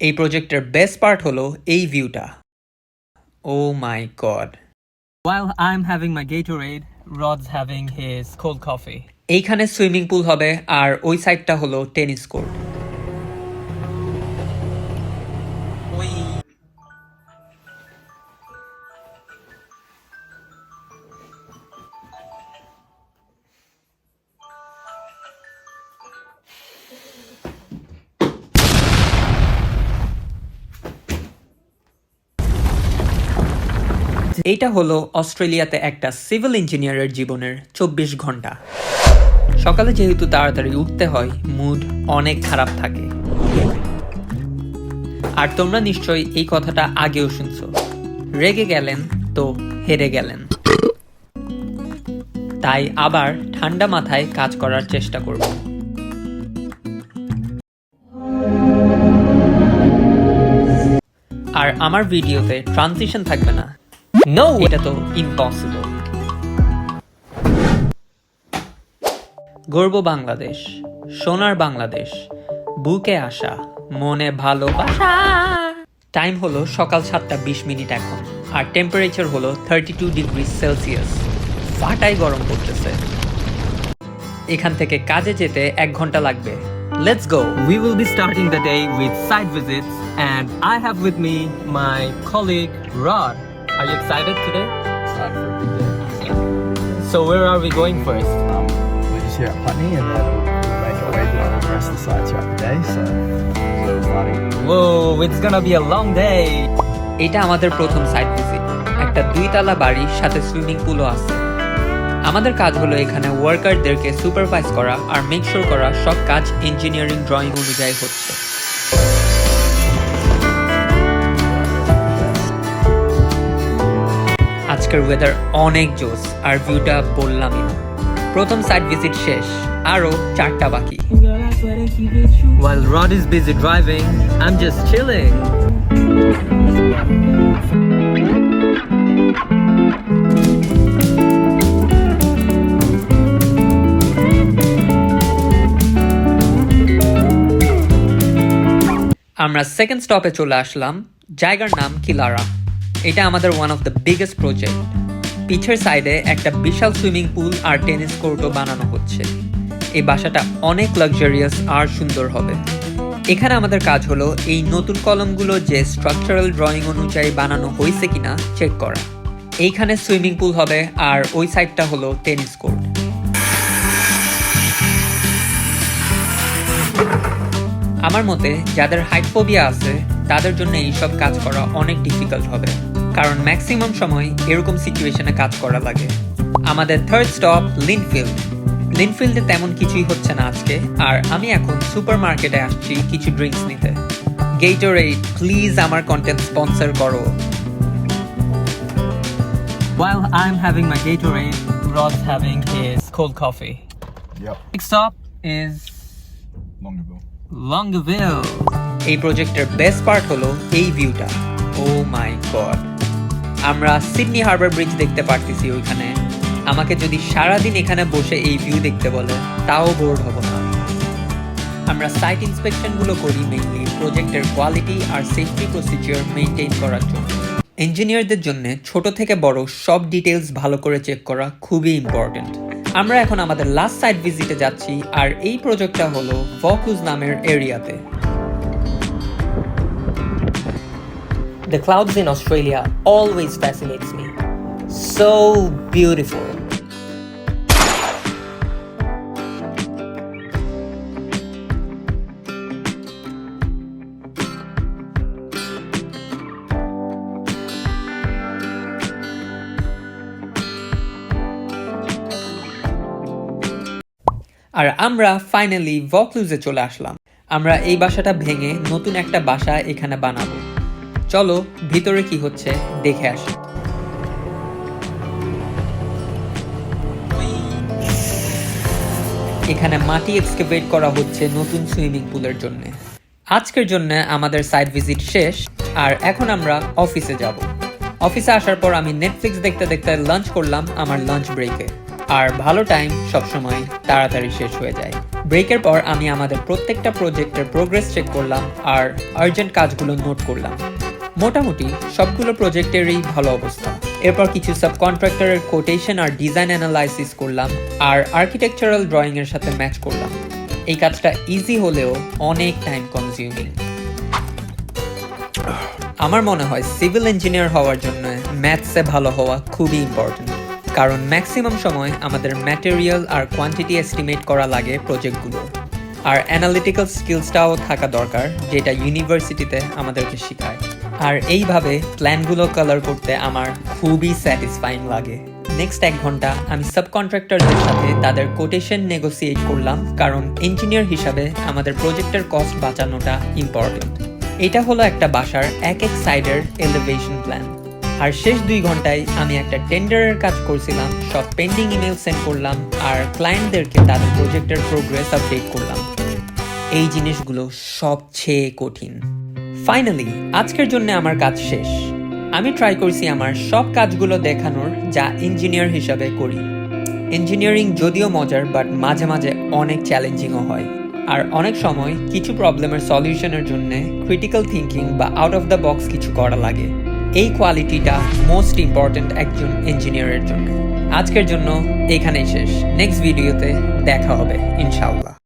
এই প্রজেক্টের best part হলো এই ভিউটা ও my God While I'm having my Gatorade, Rod's having his cold coffee. এইখানে সুইমিং পুল হবে আর ওই সাইডটা হলো টেনিস কোর্ট এইটা হলো অস্ট্রেলিয়াতে একটা সিভিল ইঞ্জিনিয়ারের জীবনের চব্বিশ ঘণ্টা। সকালে যেহেতু তাড়াতাড়ি উঠতে হয়, মুড অনেক খারাপ থাকে। আর তোমরা নিশ্চয়ই এই কথাটা আগেও শুনছো। রেগে গেলেন তো হেরে গেলেন। তাই আবার ঠান্ডা মাথায় কাজ করার চেষ্টা করব। আর আমার ভিডিওতে ট্রানজিশন থাকবে না। No! এটা তো ইম্পসিবল গর্ব বাংলাদেশ সোনার বাংলাদেশ বুকে আসা মনে ভালোবাসা। টাইম হলো সকাল সাতটা বিশ মিনিট এখন আর টেম্পারেচার হলো থার্টি টু ডিগ্রি সেলসিয়াস ফাটাই গরম পড়তেছে। এখান থেকে কাজে যেতে এক ঘণ্টা লাগবে। Let's go We will be starting the day with site visits, and I have with me my colleague Rod. Are you excited today? Excited for a big day. So, where are we going first? Um, we're just here at Putney and then we'll make our way down the rest of the site throughout the day. So, exciting. Whoa, it's gonna be a long day. এটা আমাদের প্রথম site visit একটা দুইতলা বাড়ির সাথে swimming পুলও আছে আমাদের কাজ হলো এখানে ওয়ার্কারদেরকে সুপারভাইজ করা আর মেক করা সব কাজ ইঞ্জিনিয়ারিং ড্রয়িং অনুযায়ী হচ্ছে আজকের ওয়েদার অনেক জোস আর ভিউটা বললামই না। প্রথম সাইট ভিজিট শেষ আরও চারটা বাকি। While Rod is busy driving, I'm just chilling. আমরা সেকেন্ড স্টপে চলে আসলাম জায়গার নাম কিলারা। এটা আমাদের one of the biggest project পিছের সাইডে একটা বিশাল সুইমিং পুল আর টেনিস কোর্টও বানানো হচ্ছে। এই বাসাটা অনেক লাক্সারিয়াস আর সুন্দর হবে। এখানে আমাদের কাজ হলো এই নতুন কলমগুলো যে স্ট্রাকচারাল ড্রয়িং অনুযায়ী বানানো হয়েছে কিনা চেক করা। এইখানে সুইমিং পুল হবে আর ওই সাইডটা হলো টেনিস কোর্ট আমার মতে যাদের হাইট ফোবিয়া আছে তাদের জন্য এইসব কাজ করা অনেক ডিফিকাল্ট হবে কারণ ম্যাক্সিমাম সময় এরকম সিচুয়েশনে কাজ করা লাগে আমাদের থার্ড স্টপ লিনফিল্ড লিনফিল্ডে তেমন কিছুই হচ্ছে না আজকে আর আমি এখন সুপার মার্কেটে আসছি কিছু ড্রিঙ্কস নিতে গেইটোরেড প্লিজ আমার কন্টেন্ট স্পন্সর করো While I'm having my Gatorade, Rod's having his cold coffee. Yep. Next stop is Longville. Longville. এই প্রজেক্টের বেস্ট পার্ট হলো এই ভিউটা ও মাই গড আমরা সিডনি হারবার ব্রিজ দেখতে পারতেছি ওইখানে। আমাকে যদি সারাদিন এখানে বসে এই ভিউ দেখতে বলে, তাও বোর্ড হব না। আমরা সাইট ইন্সপেকশনগুলো করি মেইনলি প্রজেক্টের কোয়ালিটি আর সেফটি প্রসিজিওর মেনটেন করার জন্য। ইঞ্জিনিয়ারদের জন্য ছোট থেকে বড় সব ডিটেলস ভালো করে চেক করা খুবই ইম্পর্ট্যান্ট আমরা এখন আমাদের লাস্ট সাইট ভিজিটে যাচ্ছি, আর এই প্রজেক্টটা হলো ভকুজ নামের এরিয়াতে The clouds in Australia always fascinates me. So beautiful. আর আমরা ফাইনালি ভকলুজে চলে আসলাম আমরা এই বাসাটা ভেঙে নতুন একটা বাসা এখানে বানাবো চলো, ভিতরে কি হচ্ছে দেখে আসি। এখানে মাটি এক্সকেভেট করা হচ্ছে নতুন সুইমিং পুলের জন্য। আজকের জন্য আমাদের সাইট ভিজিট শেষ, আর এখন আমরা অফিসে যাব। অফিসে আসার পর আমি নেটফ্লিক্স দেখতে দেখতে লাঞ্চ করলাম আমার লাঞ্চ ব্রেকে আর ভালো টাইম সবসময় তাড়াতাড়ি শেষ হয়ে যায়। ব্রেকের পর আমি আমাদের প্রত্যেকটা প্রজেক্টের প্রোগ্রেস চেক করলাম, আর আর্জেন্ট কাজগুলো নোট করলাম। মোটামুটি সবগুলো প্রজেক্টেরই ভালো অবস্থা। এরপর কিছু সাবকন্ট্রাক্টরের কোটেশন আর ডিজাইন অ্যানালাইসিস করলাম, আর আর্কিটেকচারাল ড্রয়িংয়ের সাথে ম্যাচ করলাম। এই কাজটা ইজি হলেও অনেক টাইম কনজিউমিং আমার মনে হয় সিভিল ইঞ্জিনিয়ার হওয়ার জন্য ম্যাথসে ভালো হওয়া খুবই ইম্পর্ট্যান্ট কারণ ম্যাক্সিমাম সময় আমাদের ম্যাটেরিয়াল আর কোয়ান্টিটি এস্টিমেট করা লাগে প্রজেক্টগুলো আর অ্যানালিটিক্যাল স্কিলসটাও থাকা দরকার, যেটা ইউনিভার্সিটিতে আমাদেরকে শেখায়। আর এইভাবে প্ল্যানগুলো কালার করতে আমার খুবই স্যাটিসফাইং লাগে। নেক্সট এক ঘণ্টা আমি সাবকন্ট্রাক্টরদের সাথে তাদের কোটেশন নেগোসিয়েট করলাম, কারণ ইঞ্জিনিয়ার হিসাবে আমাদের প্রজেক্টের কস্ট বাঁচানোটা ইম্পর্টেন্ট এটা হলো একটা বাসার এক এক সাইডের এলিভেশন প্ল্যান আর শেষ দুই ঘন্টায় আমি একটা টেন্ডারের কাজ করছিলাম, সব পেন্ডিং ইমেল সেন্ড করলাম, আর ক্লায়েন্টদেরকে তাদের প্রজেক্টের প্রোগ্রেস আপডেট করলাম। এই জিনিসগুলো সবচেয়ে কঠিন। ফাইনালি আজকের জন্য আমার কাজ শেষ। আমি ট্রাই করছি আমার সব কাজগুলো দেখানোর যা ইঞ্জিনিয়ার হিসাবে করি। ইঞ্জিনিয়ারিং যদিও মজার বাট মাঝে মাঝে অনেক চ্যালেঞ্জিংও হয়। আর অনেক সময় কিছু প্রবলেমের সলিউশনের জন্য ক্রিটিক্যাল থিঙ্কিং বা আউট অফ দ্য বক্স কিছু করা লাগে। এই কোয়ালিটিটা মোস্ট ইম্পর্ট্যান্ট একজন ইঞ্জিনিয়ারের জন্য। আজকের জন্য এখানেই শেষ। নেক্সট ভিডিওতে দেখা হবে, ইনশাআল্লাহ।